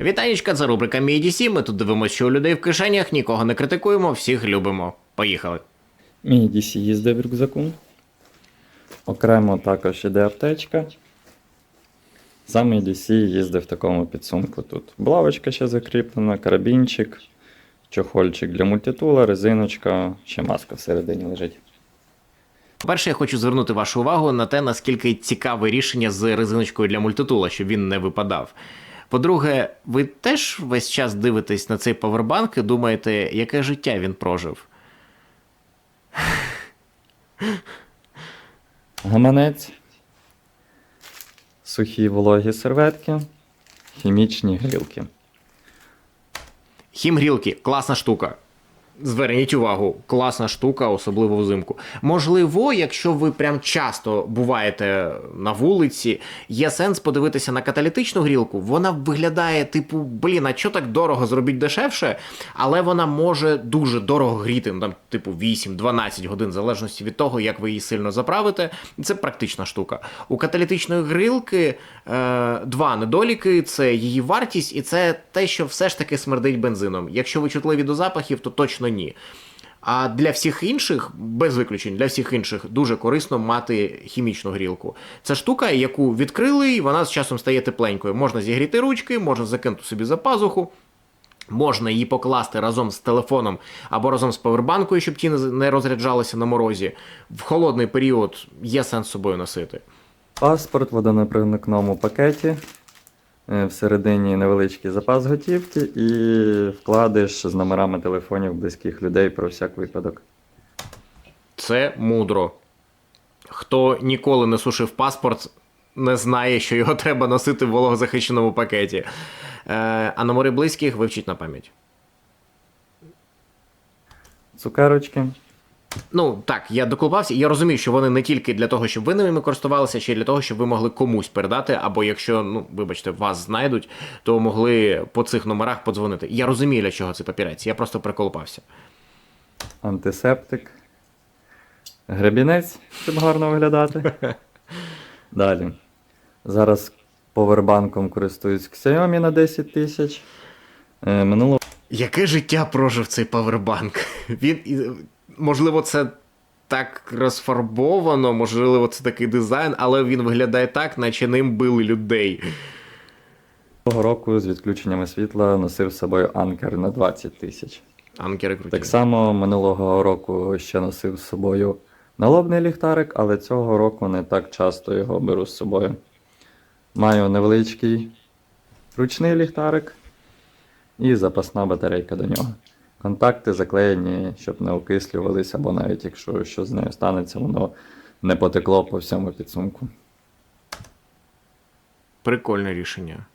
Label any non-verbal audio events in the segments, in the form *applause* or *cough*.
Вітанечка, це рубрика MIDC. Ми тут дивимося, що у людей в кишенях, нікого не критикуємо, всіх любимо. Поїхали. Мій DC їздив в рюкзаку. Окремо також іде аптечка. Сам мій DC їздив в такому підсумку. Тут булавочка ще закріплена, карабінчик, чохольчик для мультитула, резиночка, ще маска всередині лежить. По-перше, я хочу звернути вашу увагу на те, наскільки цікаве рішення з резиночкою для мультитула, щоб він не випадав. По-друге, ви теж весь час дивитесь на цей павербанк і думаєте, яке життя він прожив. Гаманець, сухі вологі серветки, хімічні грілки. Хімгрілки класна штука. Зверніть увагу, класна штука, особливо взимку. Можливо, якщо ви прям часто буваєте на вулиці, є сенс подивитися на каталітичну грілку. Вона виглядає, типу, блін, а що так дорого зробіть дешевше, але вона може дуже дорого гріти, ну там, типу, 8-12 годин, в залежності від того, як ви її сильно заправите. Це практична штука. У каталітичної грілки е, два недоліки: це її вартість, і це те, що все ж таки смердить бензином. Якщо ви чутливі до запахів, то точно ні. А для всіх інших, без виключень, для всіх інших дуже корисно мати хімічну грілку. Це штука, яку відкрили, і вона з часом стає тепленькою. Можна зігріти ручки, можна закинути собі за пазуху. Можна її покласти разом з телефоном або разом з павербанкою, щоб ті не- розряджалися на морозі. В холодний період є сенс собою носити. Паспорт в водонепроникному пакеті. Е, Всередині невеличкий запас готівки і вкладиш з номерами телефонів близьких людей про всяк випадок. Це мудро. Хто ніколи не сушив паспорт, не знає, що його *laughs* треба носити в вологозахищеному пакеті. Е, а номери близьких вивчіть на пам'ять. Цукерочки. Ну так, я доколупався. Я розумію, що вони не тільки для того, щоб ви ними користувалися, ще й для того, щоб ви могли комусь передати, або якщо, ну, вибачте, вас знайдуть, то могли по цих номерах подзвонити. Я розумію, для чого цей папірець. Я просто приколупався. антисептик, гребінець, щоб гарно виглядати. *laughs* Далі. Зараз повербанком користуюсь Xiaomi на 10 тисяч. Е, Минулого Яке життя прожив цей павербанк? *laughs* Він, можливо, це так розфарбовано, можливо, це такий дизайн, але він виглядає так, наче ним били людей. року з відключеннями світла носив з собою анкер на 20 тисяч. Анкери круті. Так само минулого року ще носив з собою налобний ліхтарик, але цього року не так часто його беру з собою. Маю невеличкий ручний ліхтарик і запасна батарейка до нього. Контакти заклеєні, щоб не окислювалися, або навіть якщо що з нею станеться, воно не потекло по всьому підсумку. Прикольне рішення.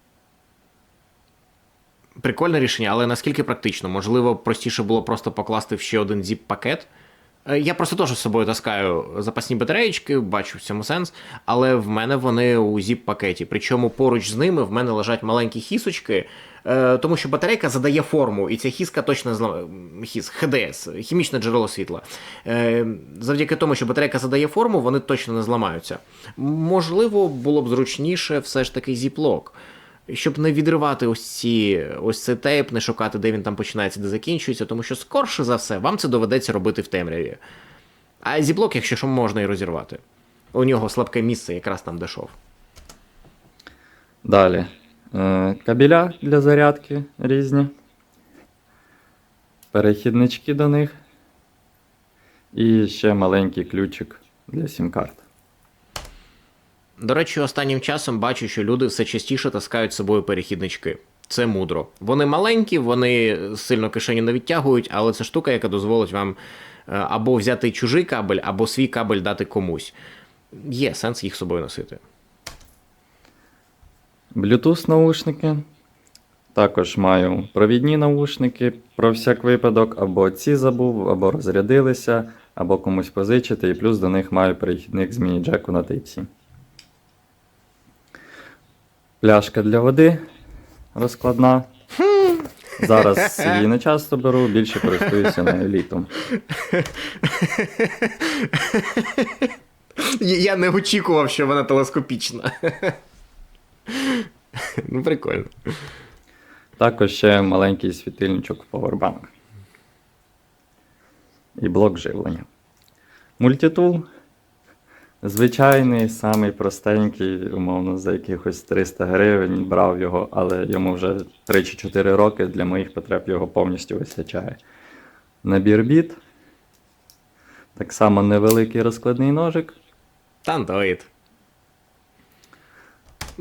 Прикольне рішення, але наскільки практично? Можливо, простіше було просто покласти в ще один зіп-пакет. Е, Я просто теж з собою таскаю запасні батареєчки, бачу в цьому сенс, але в мене вони у зіп-пакеті. Причому поруч з ними в мене лежать маленькі хісочки, е, тому що батарейка задає форму, і ця хіска точно зла... хіс, ХДС, хімічне джерело світла. Е, Завдяки тому, що батарейка задає форму, вони точно не зламаються. Можливо, було б зручніше все ж таки зіплок. Щоб не відривати ось ці ось цей тейп, не шукати, де він там починається, де закінчується, тому що скорше за все вам це доведеться робити в темряві. А зіблок, якщо що, можна і розірвати. У нього слабке місце, якраз там де шов. Далі. Е, Кабеля для зарядки різні. Перехіднички до них. І ще маленький ключик для сім-карт. До речі, останнім часом бачу, що люди все частіше таскають з собою перехіднички. Це мудро. Вони маленькі, вони сильно кишені не відтягують, але це штука, яка дозволить вам е, або взяти чужий кабель, або свій кабель дати комусь. Є сенс їх з собою носити. Bluetooth наушники. Також маю провідні наушники про всяк випадок, або ці забув, або розрядилися, або комусь позичити, і плюс до них маю перехідник з міні-джеку на Type-C. Пляшка для води розкладна. Зараз її не часто беру, більше користуюся нею літом. Я не очікував, що вона телескопічна. Ну, прикольно. Також ще маленький світильничок в Powerbank. І блок живлення. Мультитул. Звичайний, самий простенький, умовно, за якихось 300 гривень брав його, але йому вже 3 чи 4 роки для моїх потреб його повністю вистачає. Набір біт. Так само невеликий розкладний ножик. Тантоїд.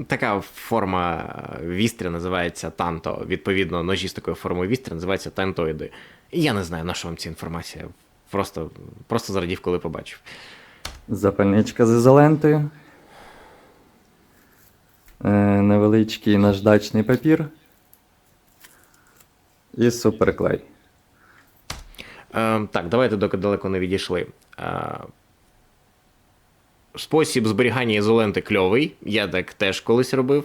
Така форма вістря називається танто. Відповідно, ножі з такою формою вістря називаються тантоїди. І я не знаю, на що вам ця інформація. Просто, просто зрадів, коли побачив. Запальничка з ізолентою. Е, невеличкий наждачний папір. І суперклей. Е, так, давайте доки далеко не відійшли. Е, спосіб зберігання ізоленти кльовий. Я так теж колись робив.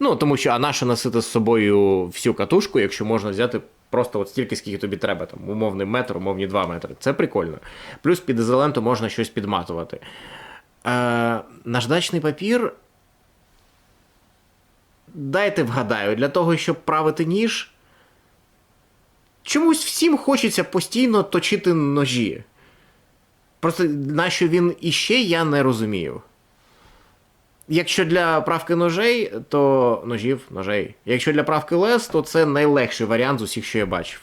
Ну, тому що, а нащо носити з собою всю катушку, якщо можна взяти просто от стільки, скільки тобі треба, там, умовний метр, умовні 2 метри. Це прикольно. Плюс під ізоленту можна щось підматувати. Е, наждачний папір. Дайте вгадаю, для того, щоб правити ніж. Чомусь всім хочеться постійно точити ножі. Просто нащо він іще, я не розумію. Якщо для правки ножей, то ножів, ножей. Якщо для правки лез, то це найлегший варіант з усіх, що я бачив.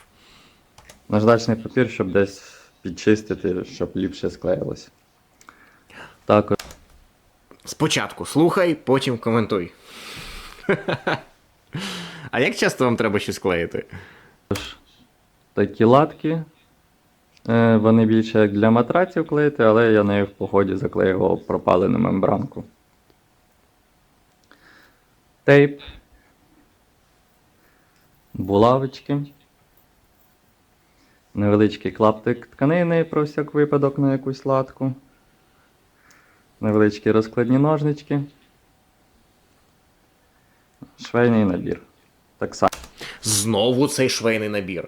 Наждачний папір, щоб десь підчистити, щоб ліпше склеїлося. Також Спочатку слухай, потім коментуй. А як часто вам треба щось клеїти? такі латки. Е, Вони більше як для матраців клеїти, але я нею в поході заклеював пропалену мембранку. Тейп. Булавочки. Невеличкий клаптик тканини про всяк випадок на якусь латку. Невеличкі розкладні ножнички. Швейний набір. Так само. Знову цей швейний набір.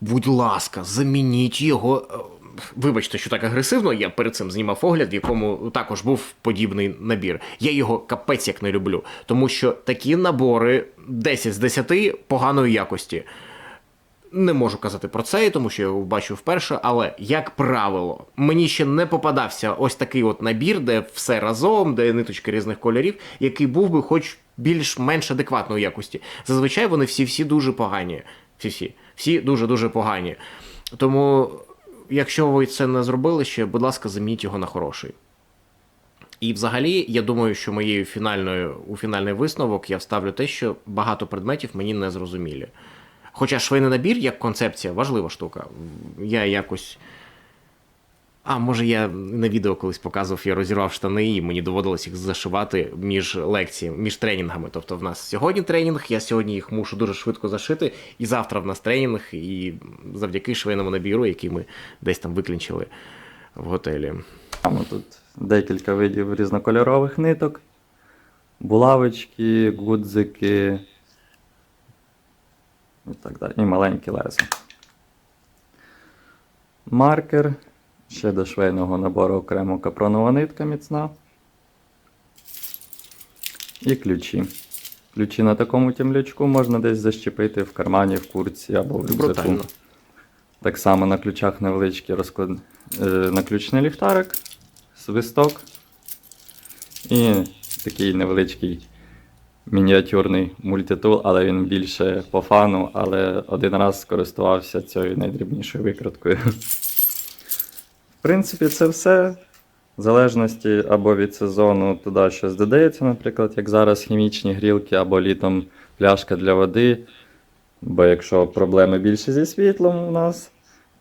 Будь ласка, замініть його. Вибачте, що так агресивно, я перед цим знімав огляд, в якому також був подібний набір. Я його капець як не люблю, тому що такі набори 10 з 10 поганої якості. Не можу казати про це, тому що я його бачу вперше, але як правило, мені ще не попадався ось такий от набір, де все разом, де ниточки різних кольорів, який був би хоч більш-менш адекватної якості. Зазвичай вони всі-всі дуже погані. Всі-всі. Всі дуже-дуже погані. Тому, якщо ви це не зробили ще, будь ласка, замініть його на хороший. І взагалі, я думаю, що моєю фінальною у фінальний висновок я вставлю те, що багато предметів мені не зрозумілі. Хоча швейний набір як концепція важлива штука. Я якось. А, може, я на відео колись показував, я розірвав штани, і мені доводилось їх зашивати між лекціями, між тренінгами. Тобто, в нас сьогодні тренінг, я сьогодні їх мушу дуже швидко зашити, і завтра в нас тренінг, і завдяки швейному набіру, який ми десь там виклінчили в готелі. Там тут декілька видів різнокольорових ниток, булавочки, гудзики і так далі. І маленькі леза. Маркер. Ще до швейного набору окремо капронова нитка міцна. І ключі. Ключі на такому тімлячку можна десь защепити в кармані, в курці або в рюкзаку. Так само на ключах невеличкий розклад... е, наключний ліхтарик, свисток і такий невеличкий мініатюрний мультитул, але він більше по фану, але один раз скористувався цією найдрібнішою викруткою. Принципі, це все. В залежності або від сезону туди щось додається, наприклад, як зараз хімічні грілки, або літом пляшка для води. Бо якщо проблеми більше зі світлом у нас,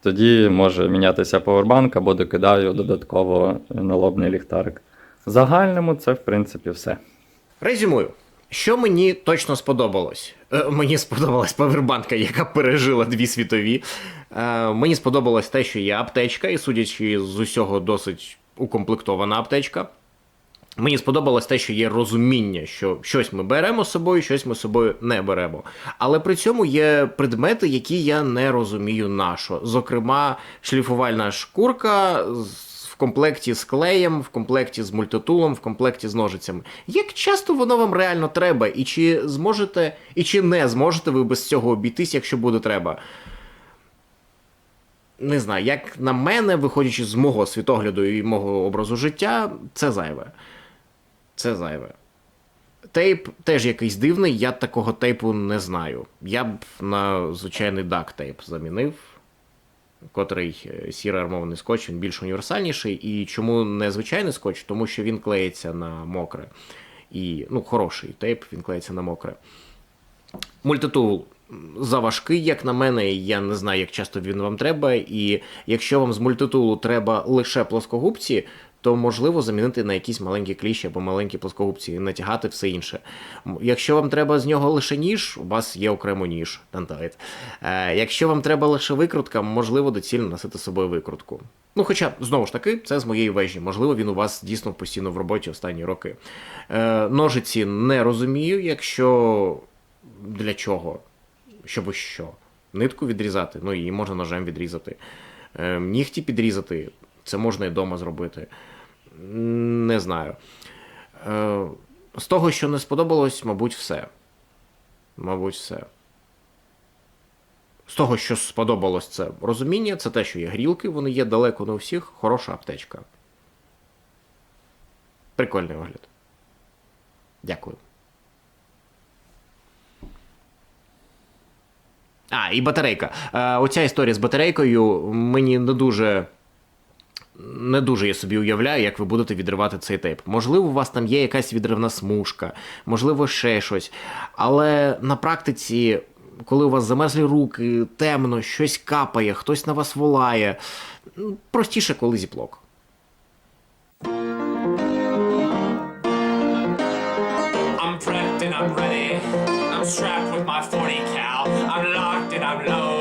тоді може мінятися повербанк або докидаю додатково налобний ліхтарик. В загальному це, в принципі, все. Резюмую. Що мені точно сподобалось? Е, мені сподобалась павербанка, яка пережила дві світові. Е, мені сподобалось те, що є аптечка, і судячи з усього, досить укомплектована аптечка. Мені сподобалось те, що є розуміння, що щось ми беремо з собою, щось ми з собою не беремо. Але при цьому є предмети, які я не розумію на що. Зокрема, шліфувальна шкурка комплекті з клеєм, в комплекті з мультитулом, в комплекті з ножицями. Як часто воно вам реально треба, і чи зможете, і чи не зможете ви без цього обійтись, якщо буде треба? Не знаю, як на мене, виходячи з мого світогляду і мого образу життя, це зайве. Це зайве. Тейп теж якийсь дивний, я такого тейпу не знаю. Я б на звичайний дак-тейп замінив, котрий е, сірий армований скотч, він більш універсальніший. І чому не звичайний скотч? Тому що він клеїться на мокре. І, ну, хороший тейп, він клеїться на мокре. Мультитул заважкий, як на мене, я не знаю, як часто він вам треба. І якщо вам з мультитулу треба лише плоскогубці, то можливо замінити на якісь маленькі кліщі або маленькі плоскогубці і натягати все інше. Якщо вам треба з нього лише ніж, у вас є окремо ніж. Тантайт. Е, якщо вам треба лише викрутка, можливо, доцільно носити з собою викрутку. Ну, хоча, знову ж таки, це з моєї вежі. Можливо, він у вас дійсно постійно в роботі останні роки. Е, ножиці не розумію, якщо для чого? Щоб що? Нитку відрізати, ну її можна ножем відрізати. Е, нігті підрізати, це можна і вдома зробити. Не знаю. Е, з того, що не сподобалось, мабуть, все. Мабуть, все. З того, що сподобалось, це розуміння, це те, що є грілки, вони є далеко не у всіх, хороша аптечка. Прикольний огляд. Дякую. А, і батарейка. Е, оця історія з батарейкою мені не дуже. Не дуже я собі уявляю, як ви будете відривати цей тейп. Можливо, у вас там є якась відривна смужка, можливо, ще щось. Але на практиці, коли у вас замерзлі руки, темно, щось капає, хтось на вас волає. Простіше, коли зіплок. I'm prepped and I'm ready. I'm strapped with my 40 cal. I'm locked and I'm loaded.